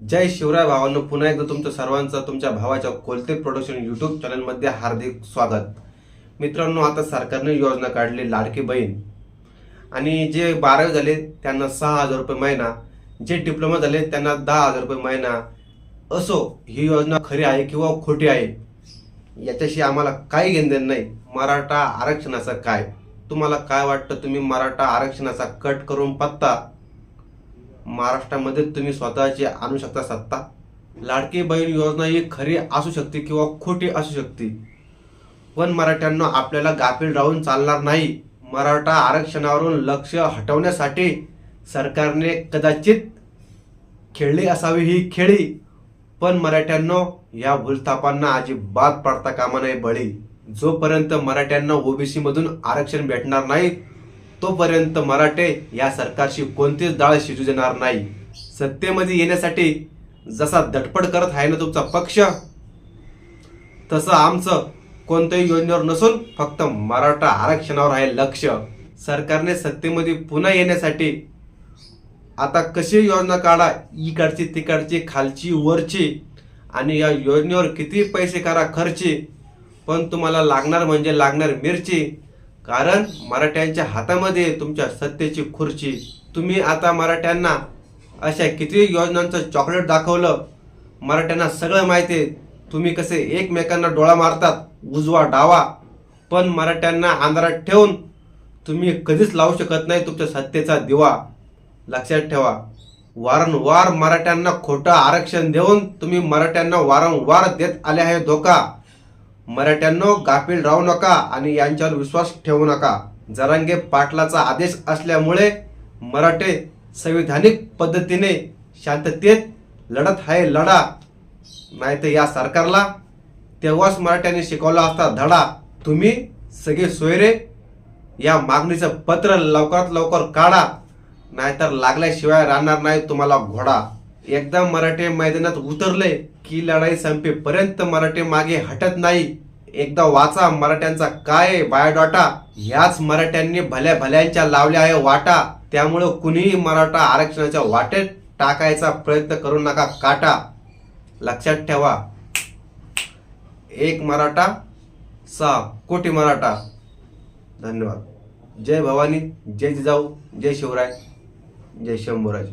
जय शिवराय भावांनो पुन्हा एकदा तुमचं सर्वांचं तुमच्या भावाच्या कोलते प्रोडक्शन युट्यूब चॅनलमध्ये हार्दिक स्वागत. मित्रांनो आता सरकारने योजना काढली लाडकी बहीण. आणि जे बारावी झाले त्यांना सहा हजार रुपये महिना. जे डिप्लोमा झाले त्यांना दहा हजार रुपये महिना. असो ही योजना खरी आहे किंवा खोटी आहे याच्याशी आम्हाला काही घेणदेण नाही. मराठा आरक्षणाचं काय? तुम्हाला काय वाटतं? तुम्ही मराठा आरक्षणाचा कट करून पत्ता महाराष्ट्रामध्ये तुम्ही स्वतःची आणू शकता सत्ता. लाडकी बहीण योजना ही खरी असू शकते किंवा खोटी असू शकते. पण मराठ्यांना आपल्याला गाफील राहून चालणार नाही. मराठा आरक्षणावरून लक्ष हटवण्यासाठी सरकारने कदाचित खेळली असावी ही खेळी. पण मराठ्यांनो या भूलथापांना अजिबात पडता कामा नये बळी. जोपर्यंत मराठ्यांना ओबीसीमधून आरक्षण भेटणार नाही तोपर्यंत मराठे या सरकारशी कोणतीच डाळ शिजू देणार नाही. सत्तेमध्ये येण्यासाठी जसा धडपड करत आहे ना तुमचा पक्ष तसं आमचं कोणत्याही योजनेवर नसून फक्त मराठा आरक्षणावर आहे लक्ष. सरकारने सत्तेमध्ये पुन्हा येण्यासाठी आता कशी योजना काढा इकडची तिकडची खालची वरची आणि या योजनेवर किती पैसे करा खर्ची पण तुम्हाला लागणार म्हणजे लागणार मिरची कारण मराठ्यांच्या हातामध्ये तुमच्या सत्तेची खुर्ची. तुम्ही आता मराठ्यांना अशा किती योजनांचं चॉकलेट दाखवलं? मराठ्यांना सगळं माहिती आहे. तुम्ही कसे एकमेकांना डोळा मारतात उजवा डावा. पण मराठ्यांना अंधारात ठेवून तुम्ही कधीच लावू शकत नाही तुमच्या सत्तेचा दिवा. लक्षात ठेवा वारंवार मराठ्यांना खोटं आरक्षण देऊन तुम्ही मराठ्यांना वारंवार देत आले आहे धोका. मराठ्यांनो गाफील राहू नका आणि यांच्यावर विश्वास ठेवू नका. जरांगे पाटलाचा आदेश असल्यामुळे मराठे संविधानिक पद्धतीने शांततेत लढत आहे लढा. नाही तर या सरकारला तेव्हाच मराठ्यांनी शिकवला असता धडा. तुम्ही सगळे सोयरे या मागणीचं पत्र लवकरात लवकर काढा. नाहीतर लागल्याशिवाय राहणार नाही तुम्हाला घोडा. एकदा मराठे मैदानात उतरले की लढाई संपेपर्यंत मराठे मागे हटत नाही. एकदा वाचा मराठ्यांचा काय बायोडाटा याच मराठ्यांनी भल्या भल्यांच्या लावल्या आहे वाटा. त्यामुळं कुणीही मराठा आरक्षणाच्या वाटेत टाकायचा प्रयत्न करू नका काटा. लक्षात ठेवा. एक मराठा सहा कोटी मराठा. धन्यवाद. जय भवानी जय जिजाऊ जय शिवराय जय शंभूराज.